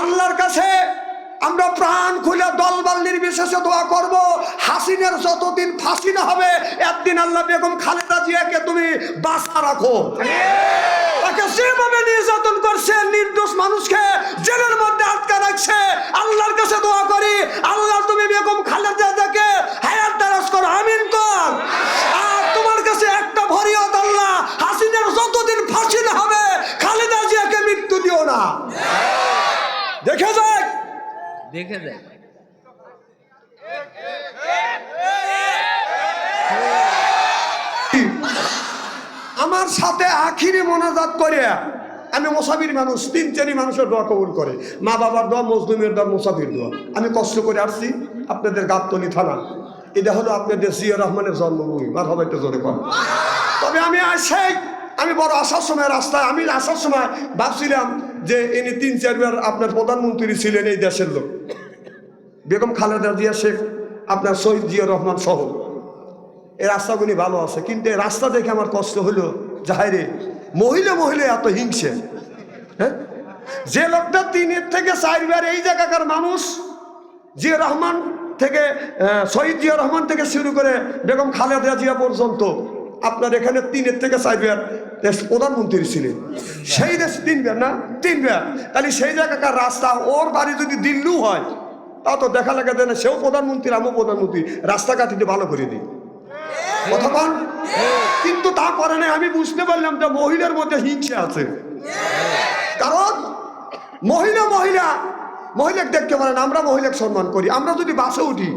আল্লাহর কাছে আমরা প্রাণ খুলে দলবল নির্বিশেষে দোয়া করব। হাসিনের যতদিন ফাঁসি না হবে, একদিন আল্লাহ বেগম খালেদা জিয়াকে তুমি বাসা রাখো। তাকে যেভাবে নির্যাতন করছে, নির্দোষ মানুষকে জেলের মধ্যে আটকা রাখছে, আল্লাহর কাছে দোয়া করি, আল্লাহ তুমি বেগম খালেদা জিয়াকে হায়াত দারাজ করো, আমিন কর। আর তোমার কাছে একটা ভরিয়ত আল্লাহ, হাসিনের যতদিন ফাঁসি না হবে, খালেদা জিয়াকে মৃত্যু দিও না। দেখে যাক। দেখে দেয় আমার সাথে আখিরি মোনাজাত করে। আমি মোসাফির মানুষ তিন চারি মানুষের দোয়া কবুল করে। মা বাবার দোয়া মজলুমের দোয়া মুসাফির দোয়া। আমি কষ্ট করে আসছি আপনাদের গাবতলি থানা। এটা হলো আপনাদের জিয়া রহমানের জন্মভূমি। মার হবে একটা জোরে কম। তবে আমি আসে আমি বড় আসার সময় রাস্তায় আমি আসার সময় ভাবছিলাম যে ইনি তিন, চারবার আপনার প্রধানমন্ত্রী ছিলেন এই দেশের লোক। বেগম খালেদা জিয়া শেখ, আপনার শহীদ জিয়া রহমান সহ। এই রাস্তাগুলি ভালো আছে, কিন্তু এই রাস্তা দেখে আমার কষ্ট হলো যাহাইরে মহিলা মহিলা এত হিংসে। হ্যাঁ? যে লোকটা তিনের থেকে চারবার এই জায়গাকার মানুষ, জিয়া রহমান থেকে শহীদ জিয়া রহমান থেকে শুরু করে বেগম খালেদা জিয়া পর্যন্ত, আপনার এখানে তিনের থেকে চারবার দেশ প্রধানমন্ত্রী ছিলেন। সেই দেশ তিনবার না? তিনবার। তাহলে সেই জায়গাকার রাস্তা? ওর বাড়ি যদি দিল্লু হয়, তা তো দেখা লাগে দেয় না, সেও প্রধানমন্ত্রী, আমিও প্রধানমন্ত্রী। রাস্তাঘাট ভালো করে দিই কতক্ষণ কিন্তু তা তারপরে না, আমি বুঝতে পারলাম যে মহিলার মধ্যে হিংসা আছে। কারণ মহিলা মহিলা, মহিলাকে দেখতে পারেন আমরা মহিলাকে সম্মান করি। আমরা যদি বাসে উঠি,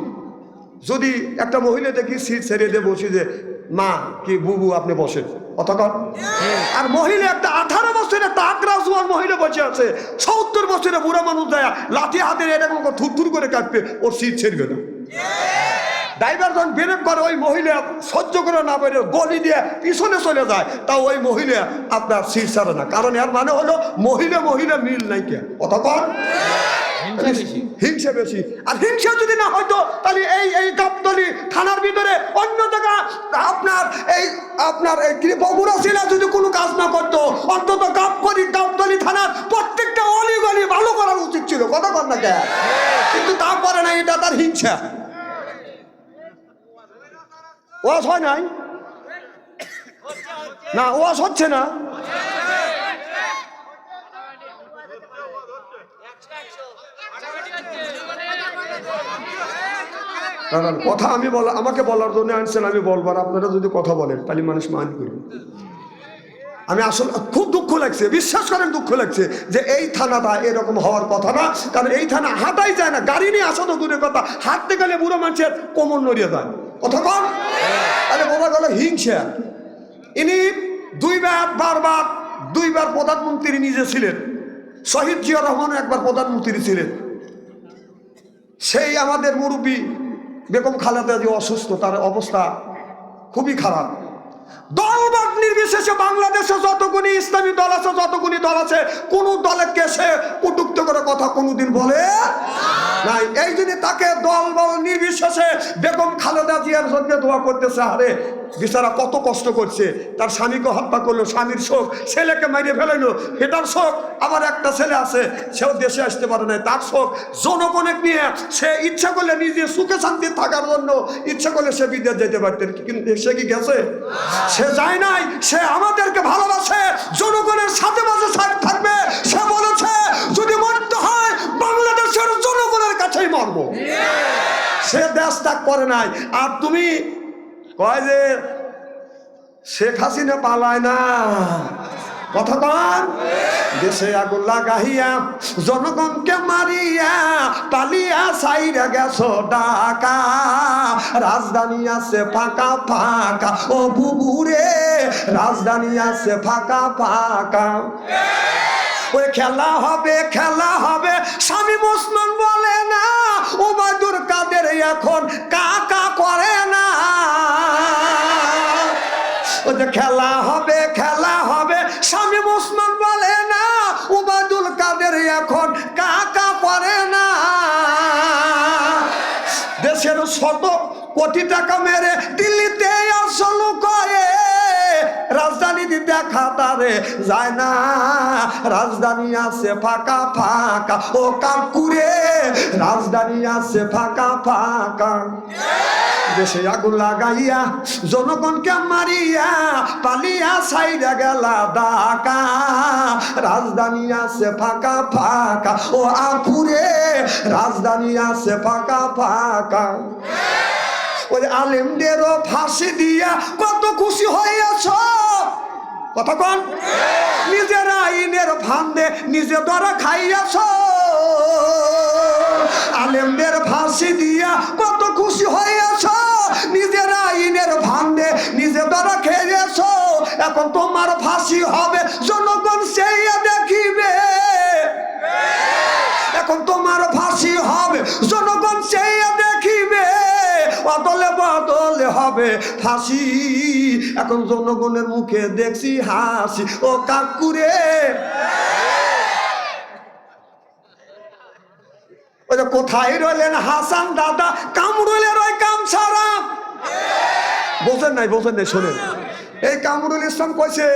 যদি একটা মহিলা দেখি, সিট ছেড়ে দিয়ে বসি যে, মা, কি, বুবু, আপনি বসেন। অতক্ষণ আর মহিলা একটা আঠারো বছরের জোয়ান মহিলা বসে আছে। সত্তর বছরের বুড়া মানুষ দেয়া লাঠি হাতে এরকম থুর থুর করে কাটবে ওর সিট ছেড়বে না। ড্রাইভার যখন ব্রেক করে ওই মহিলা সহ্য করে না পেরে গলি দিয়ে পিছনে চলে যায়। তা ওই মহিলা আপনার ছাড়ে না। কারণ এর মানে হলো মহিলা মহিলা মিল নাই কে? অতপর হিংসা বেশি। আর হিংসা যদি না হয়তো তাহলে এই এই গাবতলি থানার ভিতরে অন্য জায়গা আপনার এই আপনার এই বগুড়া জেলা যদি কোনো কাজ না করতো অন্তত গাবতলি গাবতলি থানার প্রত্যেকটা অলি গলি ভালো করার উচিত ছিল। কথা কর না কে? কিন্তু তারপরে না এটা তার হিংসা। ওয়াজ হয় নাই? না ওয়াজ হচ্ছে না। না, কথা আমি বলা আমাকে বলার জন্য আনছেন আমি বলবার আপনারা যদি কথা বলেন তাহলে মানুষ মান করবে আমি আসলে খুব দুঃখ লাগছে বিশ্বাস করেন দুঃখ লাগছে যে এই থানাটা এরকম হওয়ার কথা না কারণ এই থানা হাঁটাই যায় না গাড়ি নিয়ে আসা তো দূরের কথা হাঁটতে গেলে বুড়ো মানুষের কোমর নড়িয়ে যায়। কথা কন তাহলে গেল হিংসা। ইনি দুইবার বারবার দুইবার প্রধানমন্ত্রী নিজে ছিলেন। শহীদ জিয়া রহমান একবার প্রধানমন্ত্রী ছিলেন। সেই আমাদের মুরব্বী বেগম খালেদা যে অসুস্থ, তার অবস্থা খুবই খারাপ। দলবাদ নির্বিশেষে বাংলাদেশে যতগুলি ইসলামী দল আছে, যতগুলি দল আছে, কোন দলে কেসে কটুক্ত করে কথা কোনোদিন বলে নাই। এই জন্য তাকে দল বল নির্বিশেষে বেগম খালেদা জিয়ার জন্য দোয়া করতেছে, আরে বিচারা কত কষ্ট করছে। তার স্বামীকে হত্যা করল, স্বামীর শোক, ছেলেকে মারিয়ে ফেলাইলো। এটার শোক, আবার একটা ছেলে আছে, সেও দেশে আসতে পারে না তার শোক, জনগণের নিয়ে সে ইচ্ছা করলে নিজে সুখে শান্তি থাকার জন্য ইচ্ছা করলে সে বিদেশ যেতে পারতেন কিন্তু সে কি গেছে? সে যায় নাই, সে আমাদেরকে ভালোবাসে, জনগণের সাথে মাঝে থাকবে। সে বলেছে, যদি মরতে হয়, বাংলাদেশের জনগণের কাছেই মরবো। সে দেশ ত্যাগ করে নাই। আর তুমি কয় যে, শেখ হাসিনা পালায় না। কথা কন। দেশে আগুন লাগাইয়া, জনগণকে মারিয়া, পালিয়া সাইরা গেছো ডাকা রাজধানী আছে ফাঁকা ফাঁকা। ও বুবুরে, রাজধানী আছে ফাঁকা ফাঁকা। ওই খেলা হবে খেলা হবে, স্বামী মুসলমান বলে না। ওবায়দুর কাদের এখন কাকা খেলা হবে খেলা হবে। স্বামী মুসলমান বলে না উবাদুল কাদের এখন কাকা করে না। দেশের শত কোটি টাকা মেরে দিল্লিতে আসল করে রাজধানী দেখা তারে যায় না। রাজধানী আছে ফাঁকা ফাঁকা। ও কাকুরে, রাজধানী আছে ফাঁকা ফাঁকা। দেশে আগুন লাগাইয়া, জনগণকে মারিয়া পালিয়া সাইডা গেলা ডাকা রাজধানী আছে ফাঁকা ফাঁকা, ও আপুরে রাজধানী আছে ফাঁকা ফাঁকা। ওই আলেমদেরও ফাঁসি দিয়া কত খুশি হইয়াছ কন। নিজের আইনের ফান্দে নিজে ধরা খাইয়াছ? আলেমদের ফাঁসি দিয়া কত খুশি হইয়াছ নিজের আইনের ফান্দে নিজে ধরা খেয়েছ। এখন তোমার ফাঁসি হবে, জনগণ সেই দেখিবে। এখন তোমার ফাঁসি হবে, জনগণ সেই দেখিবে। অদলে বদলে হবে ফাঁসি। এখন জনগণের মুখে দেখছি হাসি। ও কাকুরে। কোথায় রইলেন হাসান দাদা কামরুলের ওই কাম সারা। বোঝেন নাই বোঝেন নাই, শোনেন। এই কামরুল ইসলাম কইছে,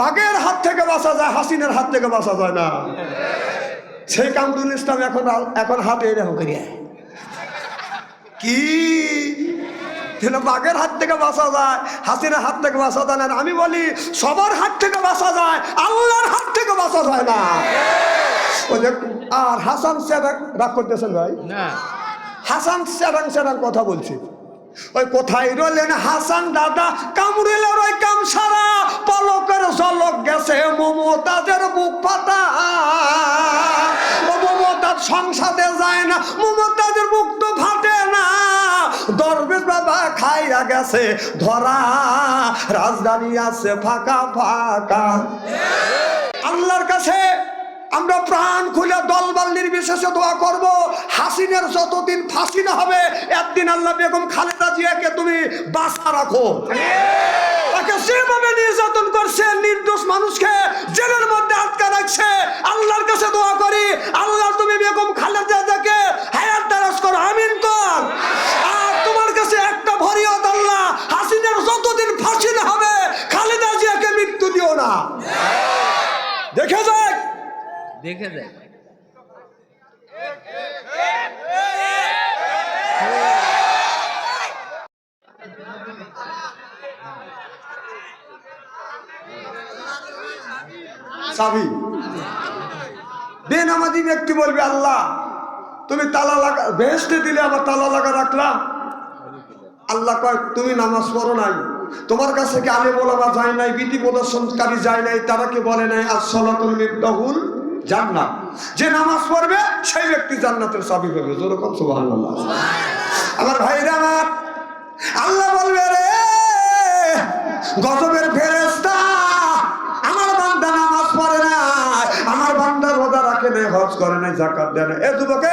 বাঘের হাত থেকে বাঁচা যায়, হাসিনের হাত থেকে বাঁচা যায় না। সেই কামরুল ইসলাম এখন এখন হাতে এরকম করিয়া। কি? তাহলে বাঘের হাত থেকে বাঁচা যায়, হাসিনের হাত থেকে বাঁচা যায় না? আমি বলি, সবার হাত থেকে বাঁচা যায়, আল্লাহর হাত থেকে বাঁচা যায় না। আর হাসান স্যার রাগ করতেছেন ভাই? হাসান স্যারাং স্যারাং কথা বলছি। ওই কোথায় রইলেন হাসান দাদা? কামড়িলের ওই কাম সারা পলকের জলক গেছে মমতাজের বুক পাতা মমতাজ সংসাদে যায় না মমতাজের বুক তো ফাটে না। দরবেশ বাবা খাইয়া গেছে ধরা রাজধানী আছে ফাঁকা ফাঁকা। আল্লাহর কাছে আমরা প্রাণ খুলে দলবল নির্বিশেষে দোয়া করব। হাসিনের যতদিন ফাঁসি না হবে, একদিন আল্লাহ বেগম খালেদা জিয়াকে তুমি বাসা রাখো। তাকে যেভাবে নির্যাতন করছে, নির্দোষ মানুষকে জেলের মধ্যে আটকা রাখছে, আল্লাহর কাছে দোয়া করি আল্লাহ তুমি বেগম খালেদা জিয়াকে হায়াত দারাজ করো আমিন কর আর তোমার কাছে একটা ভরিয়ত আল্লাহ হাসিনের যতদিন ফাঁসি না হবে খালেদা জিয়াকে মৃত্যু দিও না দেখে যাক দেখে দেখ চাবি ব্যক্তি বলবে, আল্লাহ, তুমি তালা লাগা বেহেস্তে দিলে আবার তালা লাগা রাখলাম আল্লাহ কয়, তুমি নামাজ পড়ো নাই। তোমার কাছে কি আলে বলাবা যায় নাই, বিধি প্রদর্শনকারী যায় নাই? তারা কি বলে নাই আসলাতুল মিফতাহুল জান্নাত। যে নামাজ পড়বে, সেই ব্যক্তি জান্নাতের চাবি পাবে। যেরকম সুবাহ আমার ভাইরা আমার, আল্লাহ বলবে রে গজবের ফেরেস্তা আমার বান্দা নামাজ রাখে নেই, হজ করে নেই জাকাত দেয় না এ যুবকে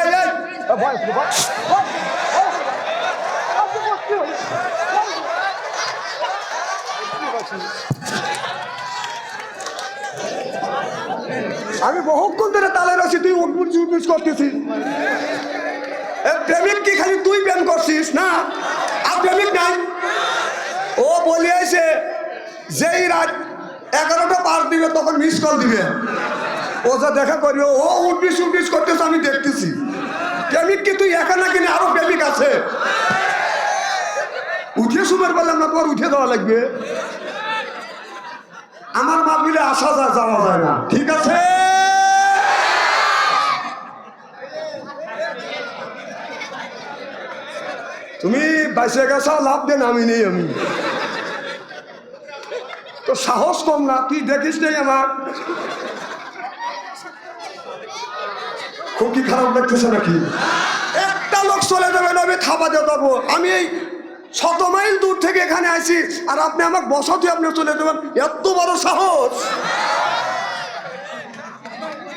আমি বহুক্ষণ ধরে তালে রয়েছি, তুই উঠবুট চুটবুট করতেছিস। প্রেমিক কি খালি তুই প্রেম করছিস? না, আর প্রেমিক নাই। ও বলিয়েছে যেই রাত এগারোটা পার দিবে, তখন মিস কল দিবে। ও যা দেখা করবে, ও উঠবিস উঠবিস করতেছে, আমি দেখতেছি। প্রেমিক কি তুই একা নাকি না? আরও প্রেমিক আছে। উঠে সুবের বললাম না তোমার উঠে দেওয়া লাগবে। আমার মাহফিলে আসা যায় যাওয়া যায় না। ঠিক আছে? তুমি বাইসে গেছা লাভ দেন, আমি নেই, আমি। তো সাহস কম না, তুই দেখিস নেই আমার। খুব কি খারাপ দেখতেছে নাকি? একটা লোক চলে যাবে না আমি থাবা দিয়ে দেবো আমি এই শত মাইল দূর থেকে এখানে আইছি, আর আপনি আমাকে বসাতে আপনি চলে যাবেন। এত বড় সাহস।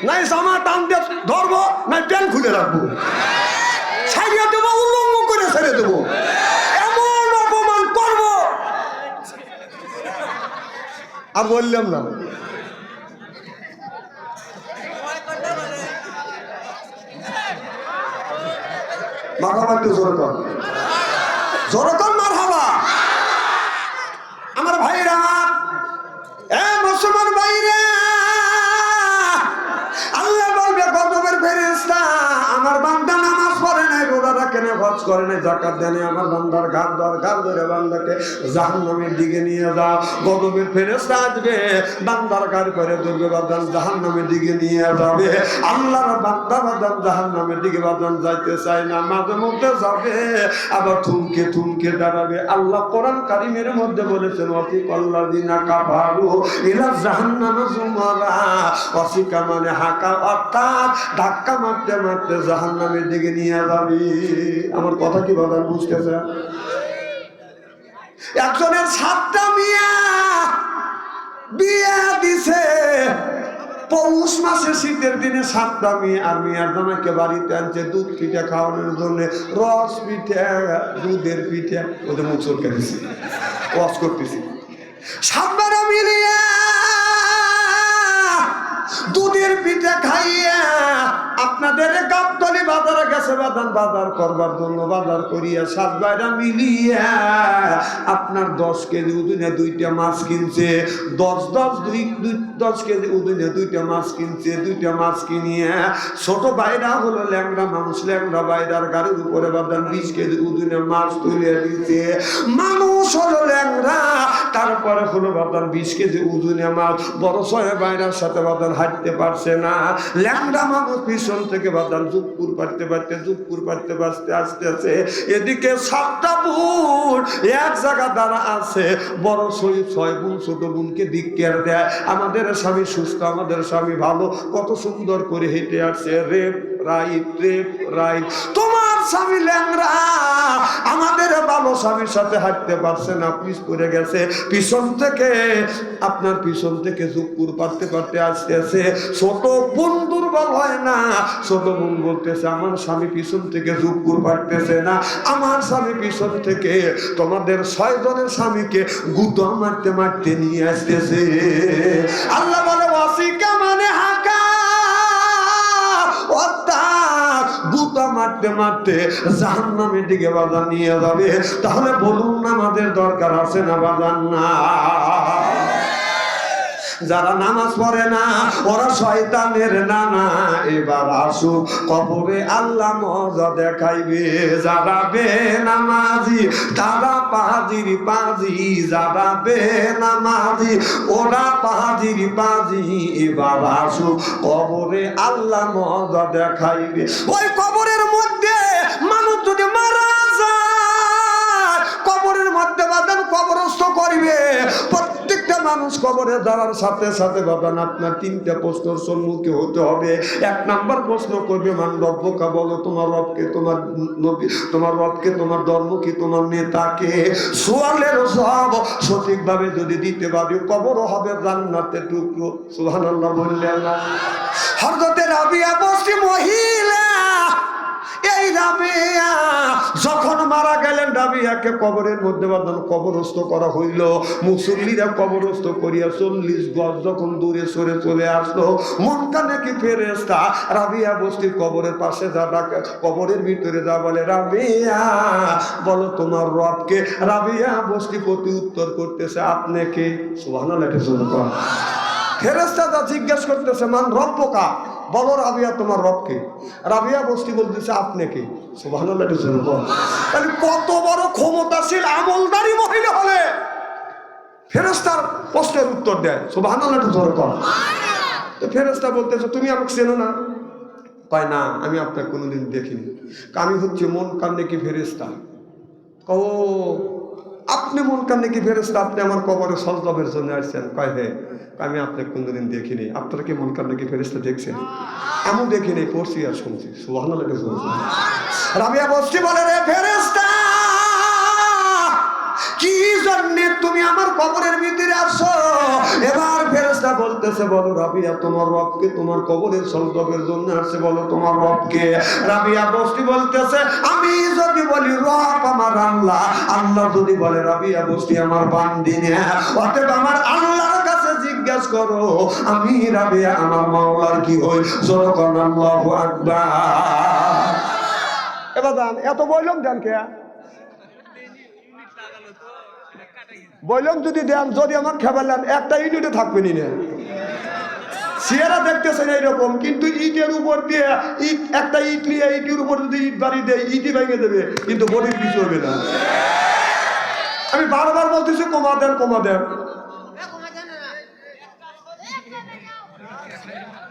নাই জামা টান দিয়ে ধরবো, নাই প্যান্ট খুলে রাখব। আর বললাম না। আমার ভাইরা, এ মুসলমান ভাইরা, আল্লাহ বলবে, গজবের ফেরেস্তা আমার বান্ধব নামাজ পড়ে নাই, রোজা কেন না করে নাই জাকাত দেনে আমার বান্দার ধর ঘাট ধরে বান্দাকে জাহান্নামের দিকে নিয়ে যাও। গদবের ফেরেস্তা আসবে, বান্দার ঘাট করে ধরবে বাদান জাহান্নামের দিকে নিয়ে যাবে। আল্লাহর বান্দা বাদান জাহান্নামের দিকে বাদান যাইতে চায় না, মাঝে মধ্যে যাবে, আবার থুমকে থুমকে দাঁড়াবে। আল্লাহ কোরআন কারিমের মধ্যে বলেছেন অতি কল্লা দিনা কাবারু ইলা জাহান্নামে জুমারা অসিকা মানে হাকা, অর্থাৎ ধাক্কা মারতে মারতে জাহান্নামের দিকে নিয়ে যাবি। আমার কথা কি বাদান বুঝতেছে? একজনের সাতটা মিয়া বিয়া দিছে। পৌষ মাসে শীতের দিনে সাতটা মেয়ে আর বাড়িতে আনছে দুধ পিঠা খাওয়ানোর জন্য, রস পিঠা, দুধের পিঠা। ওদের মুখ চলকে দিছি। ওয়াশ করতেছি। সাতবারা মিলিয়া দুধের পিঠা খাইয়া আপনাদের গাবতলি বাজারে গেছে বাদান বাজার করবার জন্য, বাজার করিয়া সাত বাইরা মিলিয়া আপনার দশ কেজি উদুনে দুইটা মাছ কিনছে। দশ দশ, দুই দশ কেজি উদুনে দুইটা মাছ কিনছে, দুইটা মাছ কিনিয়ে ছোট বাইরা হলো ল্যাংরা মানুষ ল্যাংরা বাইরার গাড়ির উপরে বাদান বিশ কেজি উদুনে মাছ তুলে দিতে মানুষ হলো ল্যাংরা তারপরে হলো বাদান বিশ কেজি উজুনে মাছ। বড় ছয় বাইরার সাথে বাদান হাঁটতে পারছে না। ল্যাংড়া মানুষ পিছন থেকে বাদান যুগপুর পারতে পারতে, যুগপুর পারতে পারতে, আসতে আছে এদিকে সাতটা বোন এক জায়গা দ্বারা আছে। বড় সই ছয় বোন, ছোট বোনকে দিক কেয়ার দেয়। আমাদের স্বামী সুস্থ, আমাদের স্বামী ভালো, কত সুন্দর করে হেঁটে আসছে। রেপ রাইট রাইট তোমার স্বামী ল্যাংরা আমাদের ভালো স্বামীর সাথে হাঁটতে পারছে না, পিস গেছে। পিছন থেকে, আপনার পিছন থেকে পারতে পারতে আসতে আছে ছোট বোন দুর্বল হয় না। ছোট বোন বলতেছে, আমার স্বামী পিছন থেকে জুপুর পারতেছে না। আমার স্বামী পিছন থেকে তোমাদের ছয় জনের স্বামীকে গুতো মারতে মারতে নিয়ে আসতেছে। আল্লাহ বলে, ওয়াসিকা মানে মারতে মারতে জাহান দিকে বাজার নিয়ে যাবে। তাহলে বলুন না আমাদের দরকার আছে না বাজার না যারা নামাজ পড়ে না, ওরা শয়তানের নানা, এবার আসুক কবরে আল্লাহ মজা দেখাইবে। যারা বে নামাজি তারা পাজির পাজি যারা বে নামাজি ওরা পাজির পাজি এবার আসুক কবরে আল্লাহ মজা দেখাইবে। ওই কবরের মধ্যে মানুষ কবরে যাওয়ার সাথে সাথে বাদান আপনার তিনটা প্রশ্নের সম্মুখীন হতে হবে। এক নাম্বার প্রশ্ন করবে, মান রব্বকা বলো, তোমার রবকে তোমার নবী, তোমার রবকে তোমার ধর্ম কি, তোমার নেতাকে? সোয়ালের সব সঠিকভাবে যদি দিতে পারবে কবর হবে জান্নাতে টুকরো। সুবহানাল্লাহ বললেন না। হরদতে রাবিয়া মহিলা! এই রাবিয়া যখন মারা গেলেন রাবিয়াকে কবরের মধ্যে বাঁধানো, কবরস্থ করা হইল। মুসল্লিরা কবরস্থ করিয়া চল্লিশ গজ যখন দূরে সরে চলে আসলো মনটা নাকি ফেরেস্তা রাবিয়া বস্তির কবরের পাশে যা ডাকে, কবরের ভিতরে যা বলে রাবিয়া বলো তোমার রবকে। রাবিয়া বস্তি প্রতি উত্তর করতেছে, আপনি কে? সুবহানাল্লাহ, এটা শুনে কর। ফেরেস্তা যা জিজ্ঞেস করতেছে, মান রব্বকা? বলো রাবিয়া, তোমার রবকে রাবিয়া বস্তি বলতেছে, আপনি কে? সুবহানাল্লাহ তাহলে কত বড় ক্ষমতাশীল আমলদারি মহিলা হলে ফেরেস্তার প্রশ্নের উত্তর দেয়। সুবহানাল্লাহ জোরে কর তো ফেরেস্তা বলতেছে, তুমি আমাকে চেনো না? কয়, না, আমি আপনাকে কোনোদিন দেখিনি। আমি হচ্ছে মন কান্নে কি ফেরেস্তা ও আপনি মন কান্নে কি ফেরেস্তা আপনি আমার কবরে সজলবের জন্য আসছেন। কয় হে আমি আপনাকে কোনোদিন দেখিনি। আপনারা কি মন কান্নে কি ফেরেস্তা দেখছেন আমি দেখিনি, পড়ছি আর শুনছি। বলে রে ফেরেস্তা কি জন্য তুমি আমার কবরের ভিতরে আসো এবার ফেরেস্তা বলতেছে, বলো রাবিয়া, তোমার রবকে তোমার কবরের জন্য আসছে, বলো তোমার রবকে। রাবিয়া বস্তি বলতেছে, আমি যদি বলি, রব আমার আল্লাহ আল্লাহ যদি বলে, রাবিয়া বস্তি আমার বান্দিনে, অতএব আমার আল্লাহর কাছে জিজ্ঞাসা করো, আমি রাবিয়া আমার মাওলার কি হই? আল্লাহু আকবার। এবার দান, এত দেন কে? যদি দেন, যদি আমার খেবার নেন, একটা ইউনিটে চেহারা দেখতেছেন এইরকম, কিন্তু ইটের উপর দিয়ে ইট, একটা ইট নিয়ে ইটের উপর যদি ইট বাড়ি দেয়, ইটই ভেঙে দেবে, কিন্তু বডির কিছু হবে না। আমি বারবার বলতেছি, কমা দেন কমা দেন।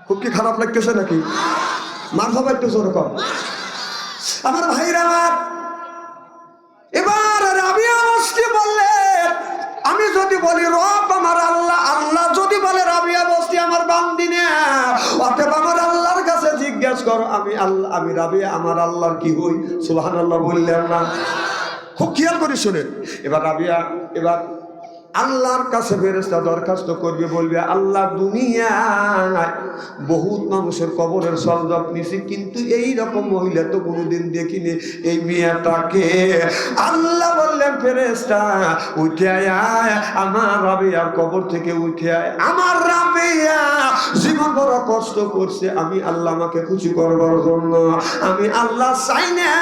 খুব কি খারাপ লাগতেছে নাকি? মার খাবার একটু জোর আমার ভাইরা এবার রাবিয়া বস্তি বললেন আমি যদি বলি, রব আমার আল্লাহ আল্লাহ যদি বলে, রাবিয়া বস্তি আমার বান্দি না। অতএব আমার আল্লাহর কাছে জিজ্ঞেস করো, আমি আল্লাহ, আমি রাবিয়া, আমার আল্লাহর কি হই? সুবহান আল্লাহ বললেন না। খুব খেয়াল করে শুনেন। এবার রাবিয়া, এবার আল্লাহর কাছে ফেরেস্তা দরখাস্ত করবে, বলবে, আল্লাহ দুনিয়ায় বহুত মানুষের কবরের সলজব নিছি, কিন্তু এই রকম মহিলা তো কোনোদিন দেখিনি, এই মেয়েটাকে। আল্লাহ বললেন ফেরেস্তা উঠে আয়, আমার রাবিয়ার কবর থেকে উঠে আয়, আমার রাবিয়া জীবন বড় কষ্ট করছে, আমি আল্লাহ আমাকে খুশি করবার জন্য, আমি আল্লাহ চাই না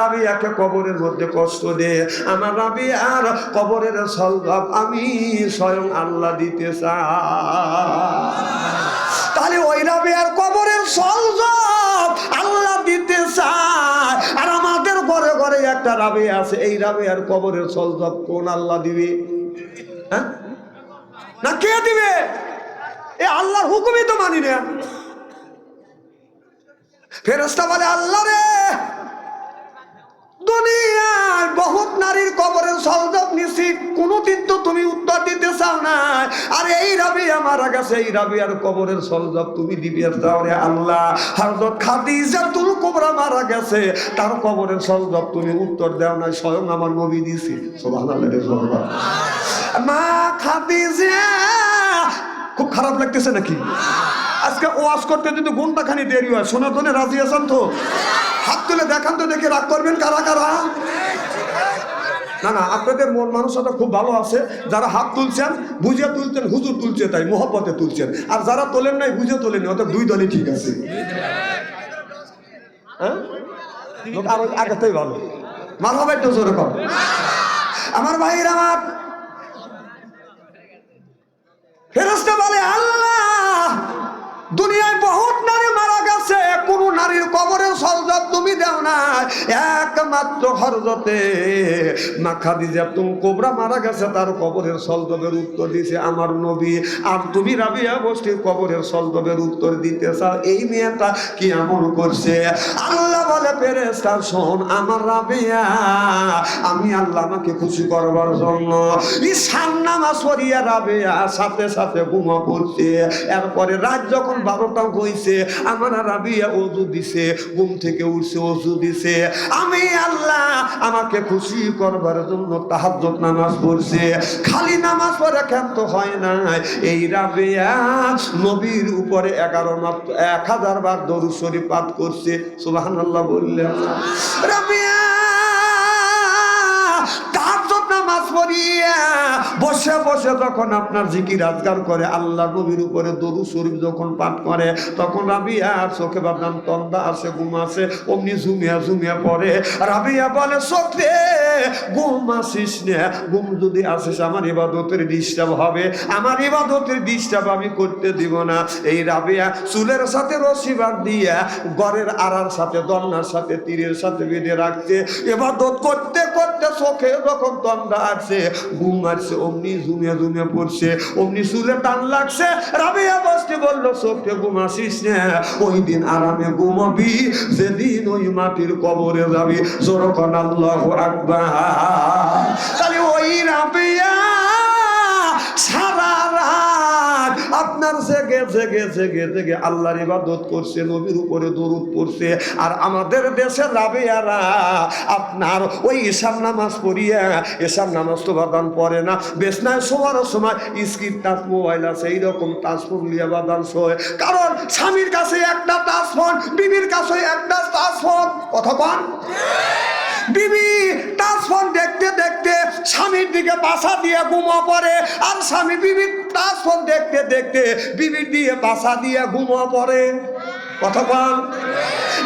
রাবিয়াকে কবরের মধ্যে কষ্ট দে, আমার রাবিয়ার কবরের সলভাব আমি স্বয়ং আল্লাহ দিতে চাই। তাহলে ওই রাবিয়ার কবরের সলভাব আল্লাহ দিতে চায় আর আমাদের ঘরে ঘরে একটা রাবে আছে, এই রাবিয়ার কবরের সলভাব কোন আল্লাহ দিবে? হ্যাঁ? না কে দিবে? এ আল্লাহর হুকুমই তো মানি না। ফেরেস্তা বলে, আল্লাহ রে দুনিয়ায় বহুত নারীর কবরের সলজব নিছি, কোনোদিন তো তুমি উত্তর দিতে চাও না। আর এই রাবিয়া মারা গেছে এই রাবিয়ার কবরের সলজব তুমি দিবি। চাও রে আল্লাহ, হযরত খাদিজা তুল কোবরা মারা গেছে, তার কবরের সলজব তুমি উত্তর দাও না স্বয়ং আমার নবী দিছি। সুবহানাল্লাহ মা খাদিজা, খুব খারাপ লাগতেছে নাকি? আজকে ওয়াজ করতে যদি ঘণ্টা খানি দেরি হয় শোনার জন্য রাজি আছেন তো? হাত তুলে দেখান তো দেখে রাগ করবেন কারা কারা? না না, আপনাদের মন মানুষটা খুব ভালো আছে। যারা হাত তুলছেন, বুঝে তুলছেন, হুজুর তুলছে তাই, মোহব্বতে তুলছেন। আর যারা তোলেন নাই, বুঝে তোলেন অর্থাৎ দুই দলই ঠিক আছে। হ্যাঁ? আরও ভালো। জোরে আমার ভাইয়ের আমার। ফেরস্তা বলে, আল্লাহ, দুনিয়ায় বহুত নারী মারা গেছে। কোন নারীর কবরের সলজব তুমি দাও না। একমাত্র হরজতে তুমি কোবরা মারা গেছে, তার কবরের সলজবের উত্তর দিছে আমার নবী, আর তুমি রাবিয়া গোষ্ঠীর কবরের সলজবের উত্তর দিতে চাও, এই মেয়েটা কি এমন করছে? আল্লাহ বলে ফেরেস্তা শোন, আমার রাবিয়া, আমি আল্লাহ আমাকে খুশি করবার জন্য ঈশান নামাজ পড়িয়া রাবিয়া সাথে সাথে ঘুমা পড়ছে এরপরে রাত যখন বারোটা হয়েছে আমার রাবিয়া অজু দিছে, ঘুম থেকে উঠছে অজু দিছে। আমি আল্লাহ আমাকে খুশি করবার জন্য নামাজ পড়ছে। খালি নামাজ পড়ে ক্ষান্ত হয় না এই রাবে নবীর উপরে এগারো মাত্র এক হাজার বার দরু শরীফ পাঠ করছে। সুবহানাল্লাহ বললেন রাবিয়া পড়িয়া বসে বসে যখন আপনার জিকির আজগার করে, আল্লাহ নবীর উপরে দরু শরীফ যখন পাঠ করে, তখন রাবিয়া চোখে ভাবলাম তন্দা আছে, ঘুম আছে, অমনি ঝুমিয়া ঝুমিয়া পড়ে। রাবিয়া বলে, চোখে ঘুম আসিস না, ঘুম যদি আসিস, আমার ইবাদতের ডিস্টার্ব হবে, আমার ইবাদতের ডিস্টার্ব আমি করতে দিব না। এই রাবিয়া চুলের সাথে রশি বাঁধ দিয়া গড়ের আড়ার সাথে দন্নার সাথে, তীরের সাথে বেঁধে রাখছে। এবাদত করতে করতে চোখে যখন তন্দা আসছে ঘুম মারছে অমনি ঝুমিয়ে ঝুমিয়ে পড়ছে, অমনি চুলে টান লাগছে। রাবিয়া বসতে বলল চোখে ঘুম আসিস ওই দিন আরামে ঘুমাবি সেদিন ওই মাটির কবরে যাবি। জোরকন আল্লাহ আকবার। তাহলে ওই রাবিয়া আপনার জেগে জেগে জেগে জেগে আল্লাহর ইবাদত করছে, নবীর উপরে দরুদ পড়ছে। আর আমাদের দেশের রাবেয়ারা আপনার ওই ঈশান নামাজ পড়িয়া, ঈশান নামাজ তো বাদান পড়ে না। বেসনায় শোয়ার সময় স্ক্রিন টাচ মোবাইল আছে, এইরকম টাচ লিয়া বাদান শোয়। কারণ স্বামীর কাছে একটা টাচ ফোন, বিবির কাছে একটা টাচ ফোন। কথা কন? বিবি টাচ ফোন দেখতে দেখতে স্বামীর দিকে বাসা দিয়ে ঘুমা পড়ে। আর স্বামী বিবির টাচ ফোন দেখতে দেখতে বিবির দিয়ে বাসা দিয়ে ঘুমা পড়ে। কথা বল।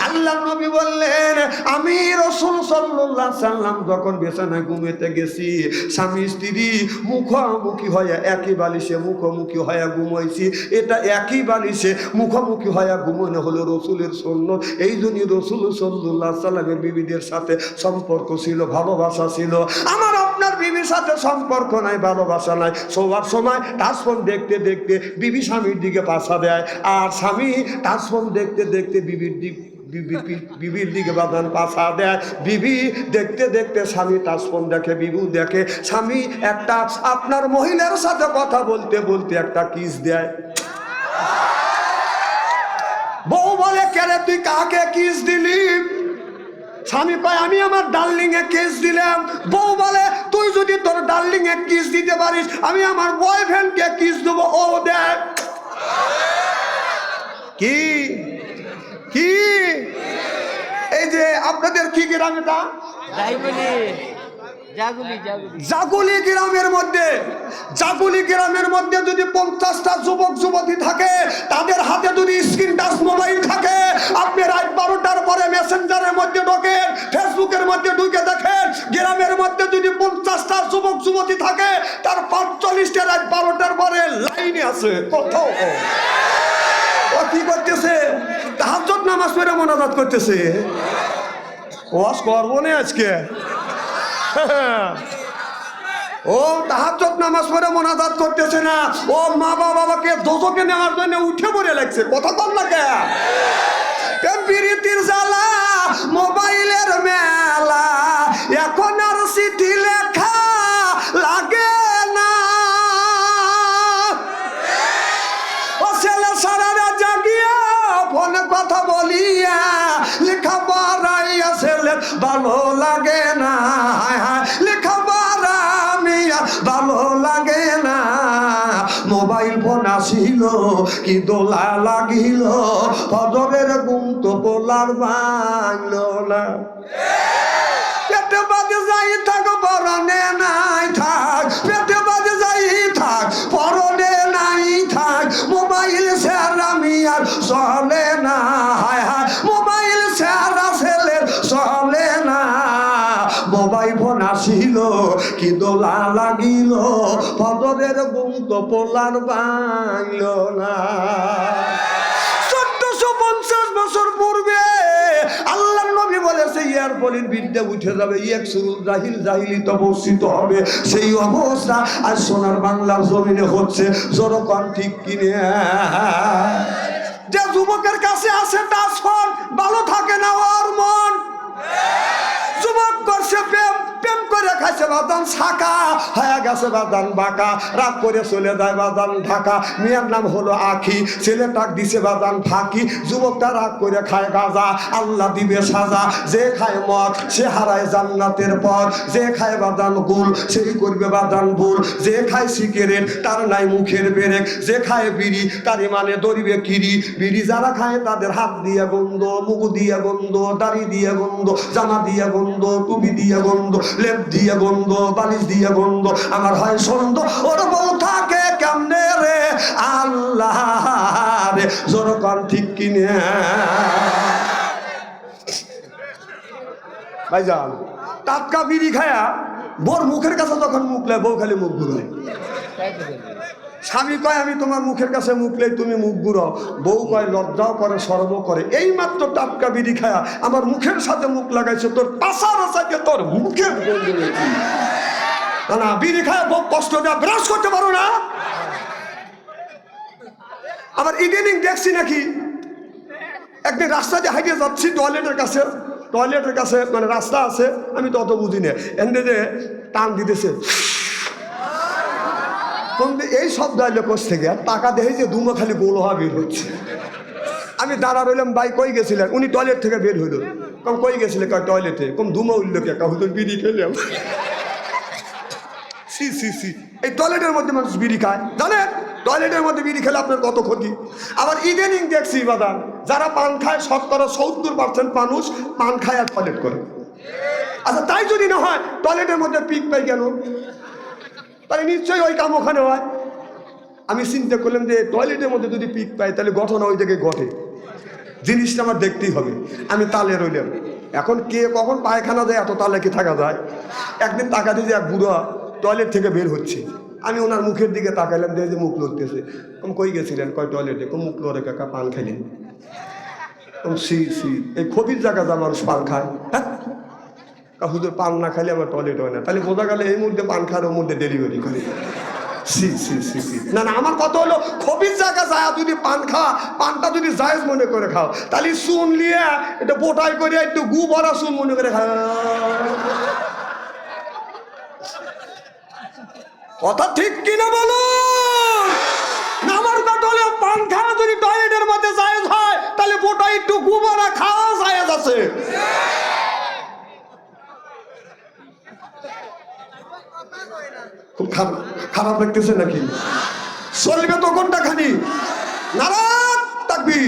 আল্লাহ নবী বললেন, আমি রসুল সাল্লাল্লাহু সাল্লাম যখন বিছানায় ঘুমেতে গেছি, স্বামী স্ত্রী মুখোমুখি হয়ে একই বালিশে মুখোমুখি হয়ে ঘুমাইছি। এটা একই বালিশে মুখোমুখি হয়ে ঘুমানো হলো রসুলের সন্য এই জন্যই রসুল সাল্লাহ সাল্লামের বিবিদের সাথে সম্পর্ক ছিল, ভালোবাসা ছিল। আমার আপনার বিবির সাথে সম্পর্ক নাই, ভালোবাসা নাই। সবার সময় টাচফোন দেখতে দেখতে বিবি স্বামীর দিকে পাশা দেয়, আর স্বামী টাচফোন দেখতে দেখতে বিবির দিক বিবির দিকে বাদান পাশা দেয়। বিবি দেখতে দেখতে স্বামী টাচফোন দেখে, বিবু দেখে। স্বামী একটা আপনার মহিলার সাথে কথা বলতে বলতে একটা কিস দেয়। বউ বলে, কেরে, তুই কাকে কিস দিলি? স্বামী পায়, আমি আমার ডার্লিং এ কেস দিলাম। বউ বলে, তুই যদি তোর ডার্লিং এ কিস দিতে পারিস, আমি আমার বয়ফ্রেন্ডকে কিস দেবো। ও দেখ। কি? কি? এই যে, আপনাদের কি গ্রাম বলি জাগুলি গ্রামের মধ্যে, জাগুলি গ্রামের মধ্যে যদি পঞ্চাশটা যুবক, যুবতী থাকে, তাদের হাতে যদি স্ক্রিন টাচ মোবাইল থাকে, আপনি রাত বারোটার পরে মেসেঞ্জারের মধ্যে ঢোকেন ফেসবুকের মধ্যে ঢুকে দেখেন, গ্রামের মধ্যে যদি পঞ্চাশটা যুবক, যুবতী থাকে, তার পাঁচচল্লিশটা রাত বারোটার পরে লাইনে আছে, কোথাও। ও কি করতেছে? তাহাজত নামাজ পড়ে মনাজাত করতেছে। ওয়াজ করব না আজকে। ও তাহাজ নামাজ পড়ে মোনাজাত করতেছে না। ও মা বাবাকে দোষকে নেওয়ার জন্য উঠে পড়ে লাগছে। কথা বল না কে? প্রীতির জ্বালা, মোবাইলের মেলা। এখন আর চিঠি লেখা দোলা লাগিল ফজরের গুম তো পোলার বাংল না। না। চোদ্দশো পঞ্চাশ বছর পূর্বে আল্লাহ নবী বলেছে ইয়ার বিদ্যা উঠে যাবে, এক সুরুল জাহিল হবে। সেই অবস্থা আর সোনার বাংলার জমিনে হচ্ছে জনগণ ঠিক কিনে। যে যুবকের কাছে আছে, তার ভালো থাকে না, ওর মন খাইছে বাদান শাখা। হয়ে গেছে বাদান বাঁকা। রাগ করে চলে যায় বাদান ঢাকা। মেয়ের নাম হলো আখি। ছেলেটাক দিছে বাদান ফাঁকি যুবকটা রাগ করে খায় গাজা। আল্লাহ দিবে সাজা। যে খায় মদ, সে হারায় জান্নাতের পথ। যে খায় বাদান গুল, সেই করবে বাদান ভুল। যে খায় সিগারেট, তার নাই মুখের বেরেক। যে খায় বিড়ি, তারই মানে দরিবে কিরি। বিড়ি যারা খায় তাদের হাত দিয়ে গন্ধ, মুখ দিয়ে গন্ধ, দাড়ি দিয়ে গন্ধ, জামা দিয়ে গন্ধ, টুপি দিয়ে গন্ধ, লেপ দিয়ে গন্ধ, বালিশ দিয়ে গন্ধ, আমার হয় সন্দ ওর বউ থাকে কেমনে রে? আল্লাহ রে ঠিক কিনে। ভাইজান, টাটকা বিড়ি খায়া বোর মুখের কাছে তখন মুখ লে বউ খালি মুখ বলবি স্বামী কয়, আমি তোমার মুখের কাছে মুখ লেই, তুমি মুখ ঘুরো বউ কয়, লজ্জাও করে সর্ব করে। এই মাত্র টাটকা বিড়ি খায়া আমার মুখের সাথে মুখ লাগাইছে, তোর পাশার সাথে তোর মুখে না না, বিড়ি খায় বউ কষ্ট দেওয়া ব্রাশ করতে পারো না। আবার ইদানিং দেখছি নাকি, একদিন রাস্তা দিয়ে হাইটে যাচ্ছি টয়লেটের কাছে টয়লেটের কাছে মানে রাস্তা আছে, আমি তো অত বুঝি না। এমনি যে টান দিতেছে কিন্তু এই শব্দ আইলে কোষ থেকে আর টাকা দেখে যে দুমো খালি গোলোহা বের হচ্ছে। আমি দাঁড়া রইলাম, ভাই কই গেছিলেন? উনি টয়লেট থেকে বের হইল। কম কই গেছিলে? কয় টয়লেটে কম ধুমো উঠল কে? কাহু তো বিড়ি খেলাম। সি সি সি। এই টয়লেটের মধ্যে মানুষ বিড়ি খায়। জানেন? টয়লেটের মধ্যে বিড়ি খেলে আপনার কত ক্ষতি? আবার ইদানিং দেখছি বাদান যারা পান খায় শতকরা সত্তর পার্সেন্ট মানুষ পান খায় আর টয়লেট করে। আচ্ছা তাই যদি না হয় টয়লেটের মধ্যে পিক পাই কেন? তাহলে নিশ্চয়ই ওই কাম ওখানে হয়। আমি চিন্তা করলাম যে টয়লেটের মধ্যে যদি পিক পাই, তাহলে ঘটনা ওই জায়গায় ঘটে। জিনিসটা আমার দেখতেই হবে। আমি তালে রইলাম। এখন কে কখন পায়খানা যায় এত তালে কি থাকা যায়? একদিন তাকাতে যে এক বুড়া টয়লেট থেকে বের হচ্ছে। আমি ওনার মুখের দিকে তাকাইলাম, দেখে যে মুখ লড়তেছে কম কই গেছিলেন? কয় টয়লেটে কম মুখ লড়ে কাকা, পান খাইলেন। সি সি, এই খবির জায়গা যা মানুষ পান খায়। হ্যাঁ? হুজুর পান না খাইলে আমার টয়লেট হয় না। তাহলে বোঝা গেলে এই মুহূর্তে পান খাওয়ার মধ্যে ডেলিভারি করে সি সি সি সি। না না, আমার কথা হলো খবির জায়গা যায় যদি পান খা, পানটা যদি জায়েজ মনে করে খাও, তাহলে চুন নিয়ে এটা বোটাই করে একটু গু ভরা চুন মনে করে খা কথা ঠিক কিনা বলো? আমার কথা হলো পান খাওয়া যদি টয়লেটের মধ্যে জায়েজ হয়, তাহলে বোটাই একটু গু ভরা খাওয়া জায়েজ আছে। খারাপ লাগতেছে নাকি? চলবে তো কোনটা খানি নারাজ থাকবি